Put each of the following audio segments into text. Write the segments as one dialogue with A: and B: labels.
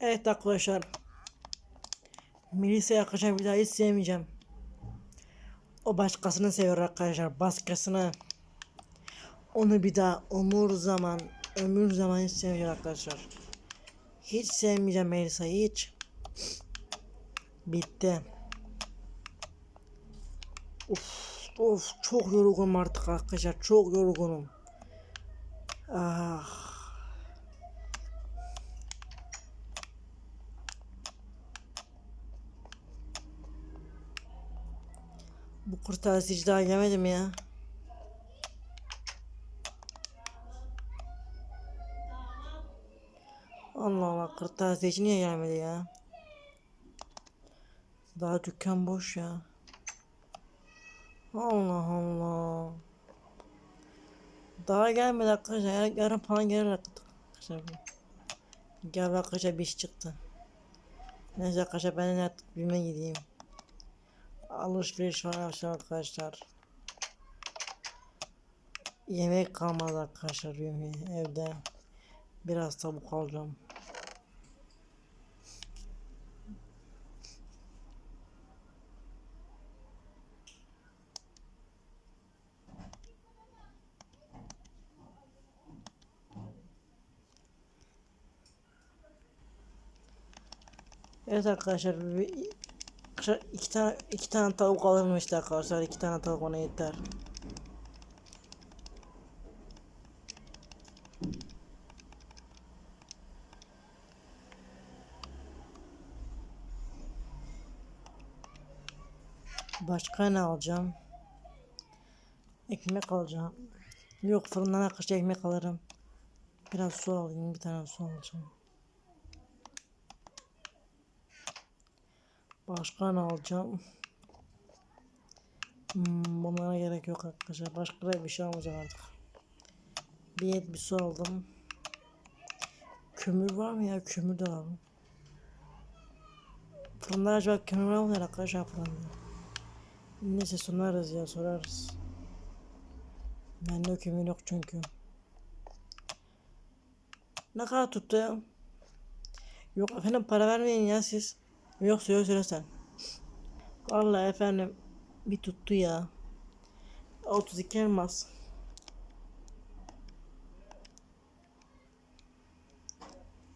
A: Evet arkadaşlar. Melisa arkadaşlar bir daha hiç sevmeyeceğim. O başkasını seviyor arkadaşlar. Başkasını. Onu bir daha umur zaman, ömür zaman hiç sevmeyeceğim arkadaşlar. Hiç sevmeyeceğim Melisa'yı hiç. Bitti. Of, of çok yorgunum artık arkadaşlar. Çok yorgunum. Ah. Bu kurtarıcı daha yemedim ya. Allah Allah kırtasiyeci niye gelmedi ya? Daha dükkan boş ya. Allah Allah. Daha gelmedi arkadaşlar. Yarın, yarın falan gelir arkadaşlar. Gel arkadaşlar bir iş çıktı. Neyse arkadaşlar ben artık bilme gideyim. Alışveriş yapacağım arkadaşlar. Yemek kalmadı arkadaşlar evde. Biraz tavuk alacağım. Evet arkadaşlar arkadaşlar iki tane iki tane tavuk alırım işte arkadaşlar iki tane tavuk ona yeter. Başka ne alacağım? Ekmek alacağım. Yok fırından arkadaşlar ekmek alırım. Biraz su alayım bir tane su alacağım. Başka ne alacağım? Hmm, bunlara gerek yok arkadaşlar. Başka da bir şey almayacağım artık. Bir et bir su aldım. Kömür var mı ya? Kömür de alalım. Fırında acaba kömür mı arkadaşlar fırında? Neyse sorarız ya sorarız. Bende kömür yok çünkü. Ne kadar tuttu ya? Yok efendim para vermeyin ya siz. Yok söyle söyle sen. Vallahi efendim bir tuttu ya. 32 elmas.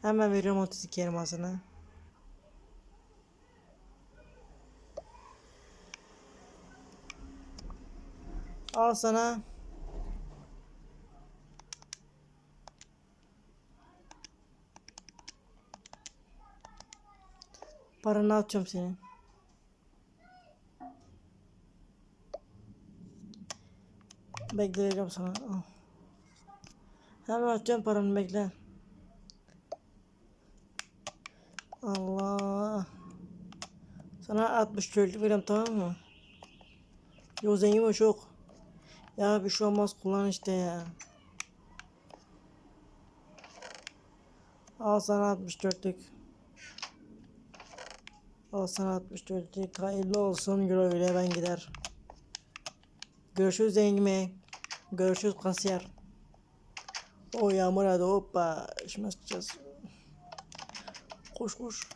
A: Hemen veriyorum 32 elmasını. Al sana. Paranı atıyorum senin. Bekle vereceğim sana. Al. Hemen atacağım paranı bekle. Allah. Sana 60 çöllük veriyorum tamam mı? Yo zengin o çok. Ya bir şey olmaz kullan işte ya. Al sana 64'lük. Al sana 64'lük. Hayırlı olsun güle güle ben gider. Görüşürüz zengin bey. Görüşürüz kasiyer. O yağmur hadi hoppa. Şimdi çıkacağız. Koş koş.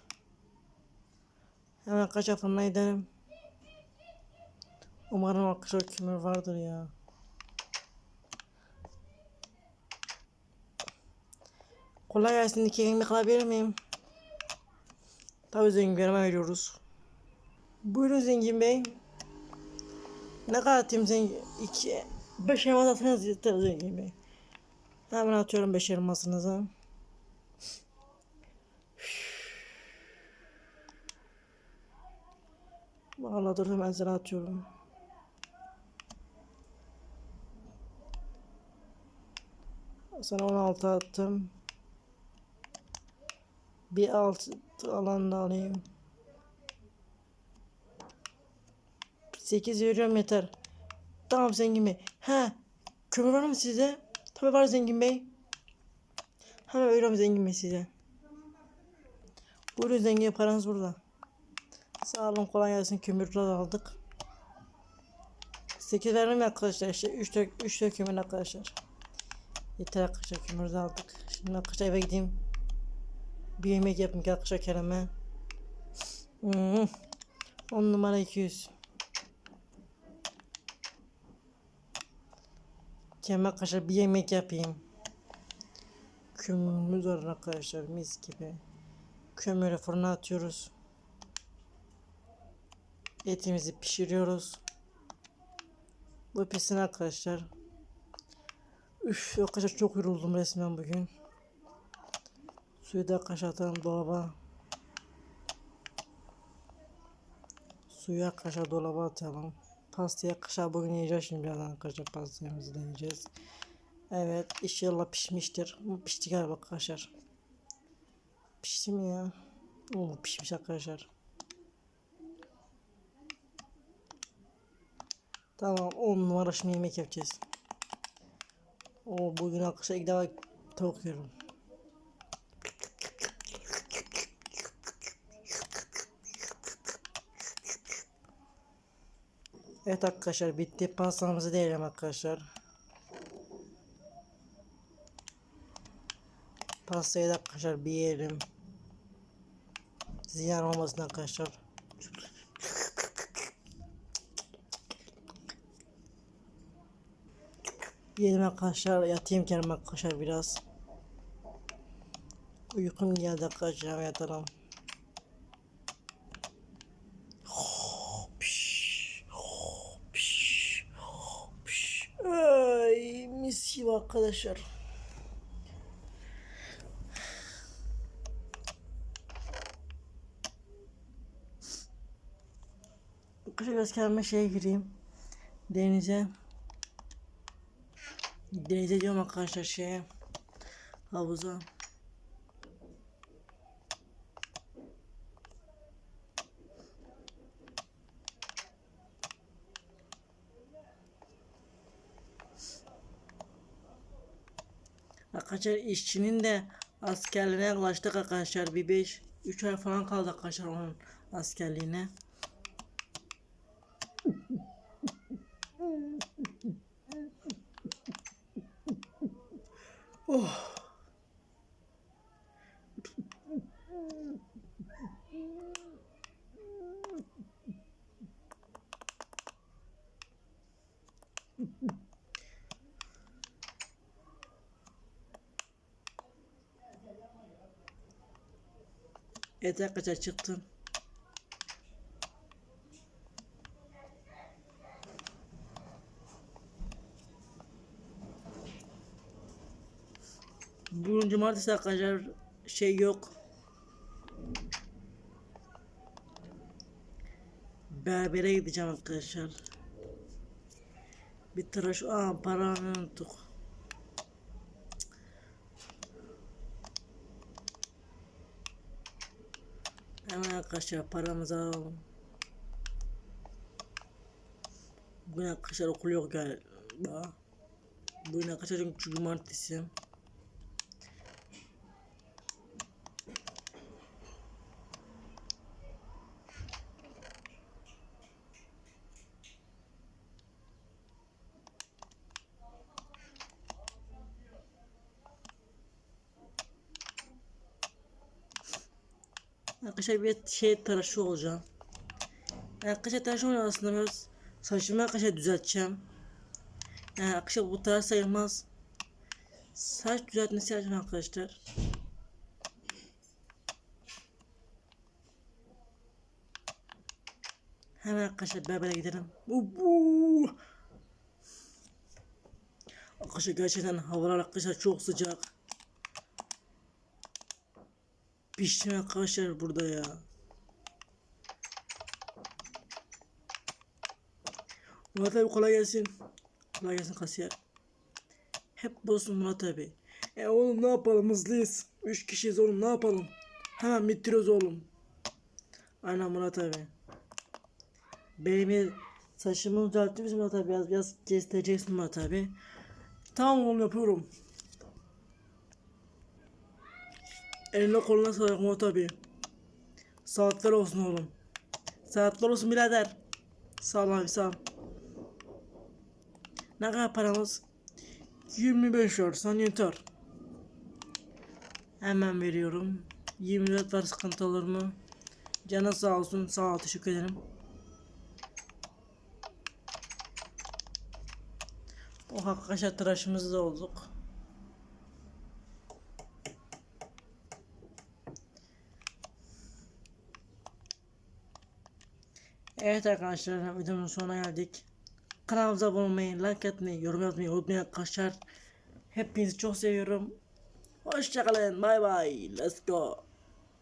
A: Hemen kaç fırına gidelim. Umarım arkadaşlar kömür vardır ya. Kolay gelsin. İki ekmek alabilir miyim? Tabii zengin bey'e veriyoruz. Buyurun zengin bey. Ne kadar atayım zengin? İki, beş elmas atınız yeter zengin bey. Hemen atıyorum beş elmasınızı. Vallahi dur hemen sana atıyorum. Sana 16 attım. Bir alt alanda alayım. 8 veriyorum yeter. Tamam zengin bey. He. Kömür var mı size? Tabii var zengin bey. Hemen veriyorum zengin bey size. Buyurun zengin paranız burada. Sağ olun kolay gelsin kömürler aldık. 8 verdim ya arkadaşlar işte 3 dök 3 dökümün arkadaşlar. Yeter arkadaşlar kömür de aldık. Şimdi arkadaşlar eve gideyim. Bir yemek yapayım ki akşam Kerem'e. Hmm. 10 numara 200. Kerem'e arkadaşlar bir yemek yapayım. Kömürümüz var arkadaşlar mis gibi. Kömürü fırına atıyoruz. Etimizi pişiriyoruz. Bu pişsin arkadaşlar. Üf arkadaşlar çok yoruldum resmen bugün. Suyu da arkadaşlar atalım dolaba. Suyu arkadaşlar dolaba atalım. Pastayı arkadaşlar bugün yiyeceğiz şimdi birazdan arkadaşlar pastamızı da yiyeceğiz. Evet inşallah pişmiştir. Pişti galiba arkadaşlar. Pişti mi ya? Oo, pişmiş arkadaşlar. Tamam 10 numara şimdi yemek yapacağız. O bugün arkadaşlar ilk defa tavuk yiyorum. Evet arkadaşlar bitti. Pastamızı diyelim arkadaşlar. Pastayı da arkadaşlar bir yiyelim. Ziyan olmasın arkadaşlar. Yiyelim arkadaşlar. Yatayım kendim arkadaşlar biraz. Uykum geldi arkadaşlar. Yatalım. Ay mis gibi arkadaşlar. Arkadaşlar biraz kendime şeye gireyim. Denize. Denize diyorum arkadaşlar şeye. Havuza. Arkadaşlar işçinin de askerliğine yaklaştık arkadaşlar. Bir 5 3 ay falan kaldı arkadaşlar onun askerliğine. Oh. Evet arkadaşlar çıktım. Bugün cumartesi arkadaşlar şey yok. Berbere gideceğim arkadaşlar. Bir tıraş aa paramı unuttuk. Hemen arkadaşlar paramızı alalım. Bugün arkadaşlar okul yok galiba. Bugün arkadaşlar çünkü cumartesi. Arkadaşlar bir şey tıraşı olacağım. Arkadaşlar tıraş olacağım aslında biraz saçımı arkadaşlar düzelteceğim. Yani arkadaşlar bu tıraş sayılmaz. Saç düzeltmesi yapacağım arkadaşlar. Hemen arkadaşlar berbere gidelim. Ubu. Arkadaşlar gerçekten havalar arkadaşlar çok sıcak. Piştim arkadaşlar burada ya. Murat abi kolay gelsin. Kolay gelsin kasiyer. Hep bozsun Murat abi. E oğlum ne yapalım hızlıyız. Üç kişiyiz oğlum ne yapalım. Hemen bitiriyoruz oğlum. Aynen Murat abi. Benim saçımı düzeltmiş Murat abi. Biraz biraz kestireceksin Murat abi. Tamam oğlum yapıyorum. Eline koluna sağlık Murat abi. Saatler olsun oğlum. Saatler olsun birader. Sağ ol abi sağ ol. Ne kadar paramız? 25 versen yeter. Hemen veriyorum. 24 var sıkıntı olur mu? Canın sağ olsun. Sağ ol teşekkür ederim. O arkadaşlar tıraşımızı da olduk. Evet arkadaşlar videonun sonuna geldik. Kanalımıza abone olmayı, like atmayı, yorum yapmayı unutmayın arkadaşlar. Hepinizi çok seviyorum. Hoşçakalın. Bay bay. Let's go.